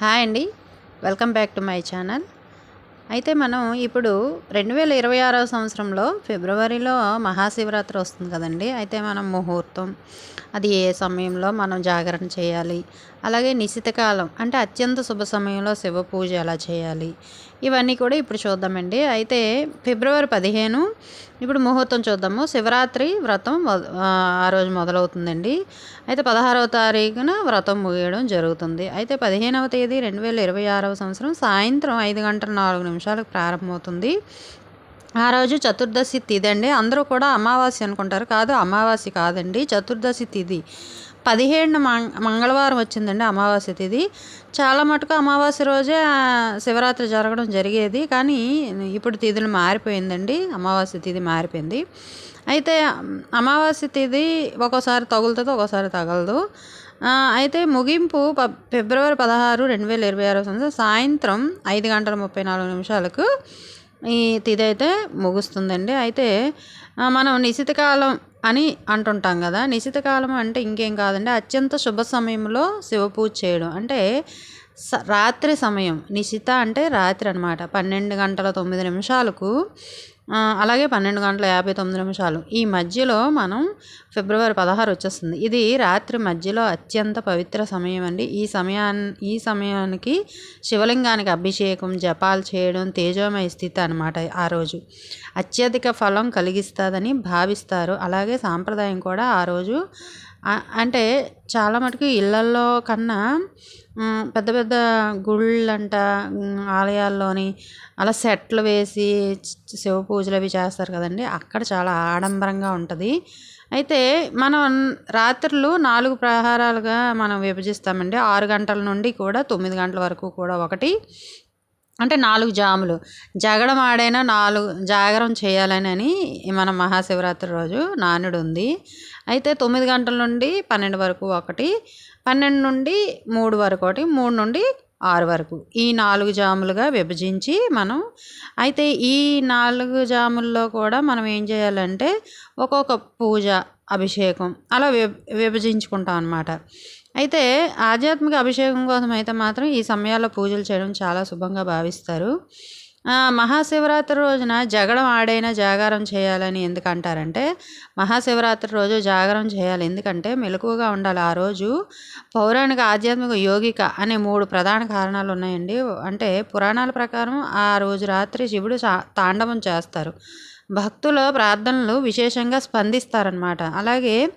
Hi అండి. Welcome back to my channel. అయితే మనం ఇప్పుడు రెండు వేల ఇరవై ఆరవ సంవత్సరంలో ఫిబ్రవరిలో మహాశివరాత్రి వస్తుంది కదండి. అయితే మనం ముహూర్తం అది ఏ సమయంలో మనం జాగరణ చేయాలి అలాగే నిశితకాలం అంటే అత్యంత శుభ సమయంలో శివ పూజ ఎలా చేయాలి ఇవన్నీ కూడా ఇప్పుడు చూద్దామండి. అయితే ఫిబ్రవరి పదిహేను ఇప్పుడు ముహూర్తం చూద్దాము. శివరాత్రి వ్రతం ఆ ఆ రోజు మొదలవుతుందండి. అయితే పదహారవ తారీఖున వ్రతం ముగియడం జరుగుతుంది. అయితే పదిహేనవ తేదీ రెండు వేల ఇరవై ఆరవ సంవత్సరం సాయంత్రం ఐదు గంటల నాలుగు నిమిషాలకు ప్రారంభమవుతుంది. ఆ రోజు చతుర్దశి తిథి అండి. అందరూ కూడా అమావాస్య అనుకుంటారు. కాదు అమావాస్య కాదండి. చతుర్దశి తిథి. పదిహేడున మంగళవారం వచ్చిందండి అమావాస్య తిది. చాలా మటుకు అమావాస్య రోజే శివరాత్రి జరగడం జరిగేది. కానీ ఇప్పుడు తిథులు మారిపోయిందండి. అమావాస్య తిథి మారిపోయింది. అయితే అమావాస్య తిథి ఒక్కోసారి తగులుతుంది ఒక్కోసారి తగలదు. అయితే ముగింపు ప ఫిబ్రవరి పదహారు రెండు వేల ఇరవై ఆరో సంవత్సరం సాయంత్రం ఐదు గంటల ముప్పై నాలుగు నిమిషాలకు ఈ తిథి అయితే ముగుస్తుందండి. అయితే మనం నిశితకాలం అని అంటుంటాం కదా. నిశితకాలం అంటే ఇంకేం కాదండి. అత్యంత శుభ సమయంలో శివ పూజ చేయడం. అంటే స రాత్రి సమయం. నిశిత అంటే రాత్రి అనమాట పన్నెండు గంటల తొమ్మిది నిమిషాలకు అలాగే పన్నెండు గంటల యాభై తొమ్మిది నిమిషాలు. ఈ మధ్యలో మనం ఫిబ్రవరి పదహారు వచ్చేస్తుంది. ఇది రాత్రి మధ్యలో అత్యంత పవిత్ర సమయం అండి. ఈ సమయాన్ని ఈ సమయానికి శివలింగానికి అభిషేకం జపాలు చేయడం తేజోమయ స్థితి అనమాట ఆ రోజు. అత్యధిక ఫలం కలిగిస్తుందని భావిస్తారు. అలాగే సాంప్రదాయం కూడా ఆ రోజు. అంటే చాలా మటుకు ఇళ్ళల్లో కన్నా పెద్ద పెద్ద గుళ్ళంట ఆలయాల్లోని అలా సెట్లు వేసి శివ పూజలు అవి చేస్తారు కదండి. అక్కడ చాలా ఆడంబరంగా ఉంటుంది. అయితే మనం రాత్రులు నాలుగు ప్రహారాలుగా మనం విభజిస్తామండి. ఆరు గంటల నుండి కూడా తొమ్మిది గంటల వరకు కూడా ఒకటి. అంటే నాలుగు జాములు. జగడం ఆడైనా నాలుగు జాగరం చేయాలని అని మన మహాశివరాత్రి రోజు నానుడు ఉంది అయితే తొమ్మిది గంటల నుండి పన్నెండు వరకు ఒకటి. పన్నెండు నుండి మూడు వరకు ఒకటి మూడు నుండి ఆరు వరకు. ఈ నాలుగు జాములుగా విభజించి మనం అయితే ఈ నాలుగు జాముల్లో కూడా మనం ఏం చేయాలంటే ఒక్కొక్క పూజ అభిషేకం అలా విభ విభజించుకుంటాం అనమాట అయితే ఆధ్యాత్మిక అభిషేకం కోసం అయితే మాత్రం ఈ సమయాల్లో పూజలు చేయడం చాలా శుభంగా భావిస్తారు. మహాశివరాత్రి రోజున జగడం ఆడైనా జాగారం చేయాలని ఎందుకు అంటారంటే మహాశివరాత్రి రోజు జాగారం చేయాలి. ఎందుకంటే మెలకువగా ఉండాలి. ఆ రోజు పౌరాణిక ఆధ్యాత్మిక యోగిక అనే మూడు ప్రధాన కారణాలు ఉన్నాయండి. అంటే పురాణాల ప్రకారం ఆ రోజు రాత్రి శివుడు సా- తాండవం చేస్తారు. భక్తుల ప్రార్థనలు విశేషంగా స్పందిస్తారనమాట అలాగే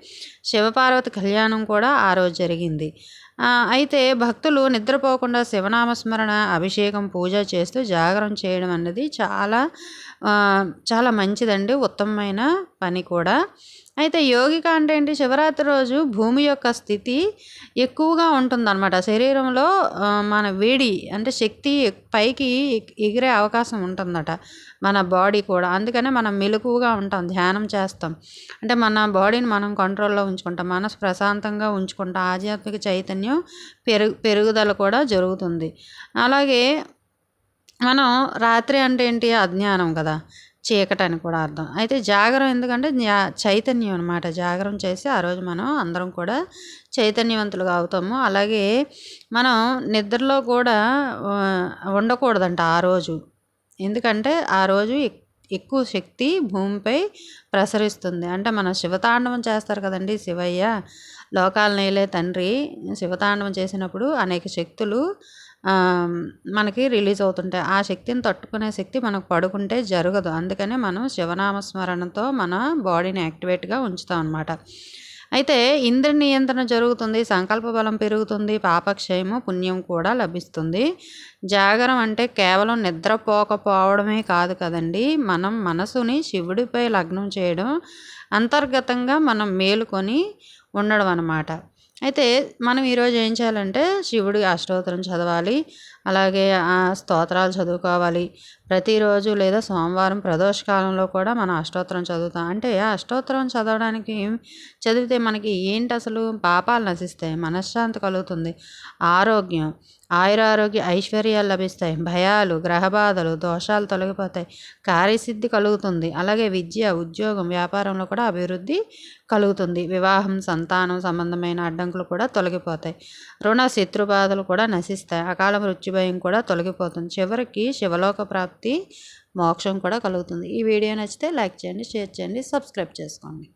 శివపార్వతి కళ్యాణం కూడా ఆ రోజు జరిగింది. అయితే భక్తులు నిద్రపోకుండా శివనామస్మరణ అభిషేకం పూజ చేస్తూ జాగరణ చేయడం అన్నది చాలా చాలా మంచిదండి. ఉత్తమమైన పని కూడా. అయితే యోగిక అంటే ఏంటి శివరాత్రి రోజు భూమి యొక్క స్థితి ఎక్కువగా ఉంటుందన్నమాట. శరీరంలో మన వేడి అంటే శక్తి పైకి ఎగిరే అవకాశం ఉంటుందట మన బాడీ కూడా. అందుకనే మనం మెలకువగా ఉంటాం ధ్యానం చేస్తాం. అంటే మన బాడీని మనం కంట్రోల్లో ఉంచుకుంటాం మనసు ప్రశాంతంగా ఉంచుకుంటాం ఆధ్యాత్మిక చైతన్యం పెరుగు పెరుగుదల కూడా జరుగుతుంది. అలాగే మనం రాత్రి అంటే ఏంటి అజ్ఞానం కదా. చీకటని కూడా అర్థం. అయితే జాగరం ఎందుకంటే చైతన్యం అనమాట జాగరం చేసి ఆ రోజు మనం అందరం కూడా చైతన్యవంతులుగా అవుతాము. అలాగే మనం నిద్రలో కూడా ఉండకూడదంట ఆ రోజు. ఎందుకంటే ఆ రోజు ఎక్- ఎక్కువ శక్తి భూమిపై ప్రసరిస్తుంది. అంటే మనం శివతాండవం చేస్తారు కదండి శివయ్య. లోకాల నేలే తండ్రి. శివతాండవం చేసినప్పుడు అనేక శక్తులు మనకి రిలీజ్ అవుతుంటాయి ఆ శక్తిని తట్టుకునే శక్తి మనకు పడుకుంటే జరగదు. అందుకనే మనం శివనామస్మరణతో మన బాడీని యాక్టివేట్గా ఉంచుతాం అనమాట అయితే ఇంద్ర నియంత్రణ జరుగుతుంది సంకల్ప బలం పెరుగుతుంది పాపక్షయము పుణ్యం కూడా లభిస్తుంది. జాగరం అంటే కేవలం నిద్రపోకపోవడమే కాదు కదండి. మనం మనసుని శివుడిపై లగ్నం చేయడం అంతర్గతంగా మనం మేలుకొని ఉండడం అన్నమాట. అయితే మనం ఈరోజు ఏం చేయాలంటే శివుడి అష్టోత్తరం చదవాలి అలాగే ఆ స్తోత్రాలు చదువుకోవాలి. ప్రతిరోజు లేదా సోమవారం ప్రదోష కాలంలో కూడా మనం అష్టోత్తరం చదువుతాం. అంటే అష్టోత్తరం చదవడానికి చదివితే మనకి ఏంటి అసలు? పాపాలు నశిస్తాయి మనశ్శాంతి కలుగుతుంది ఆరోగ్యం ఆయురారోగ్య ఐశ్వర్యాలు లభిస్తాయి. భయాలు గ్రహబాధలు దోషాలు తొలగిపోతాయి. కార్యసిద్ధి కలుగుతుంది. అలాగే విద్య ఉద్యోగం వ్యాపారంలో కూడా అభివృద్ధి కలుగుతుంది. వివాహం సంతానం సంబంధమైన అడ్డంకులు కూడా తొలగిపోతాయి. రుణ శత్రుబాధలు కూడా నశిస్తాయి. అకాల మృత్యుభయం కూడా తొలగిపోతుంది. చివరికి శివలోక ప్రాప్తి మోక్షం కూడా కలుగుతుంది. ఈ వీడియో నచ్చితే లైక్ చేయండి షేర్ చేయండి సబ్స్క్రైబ్ చేసుకోండి.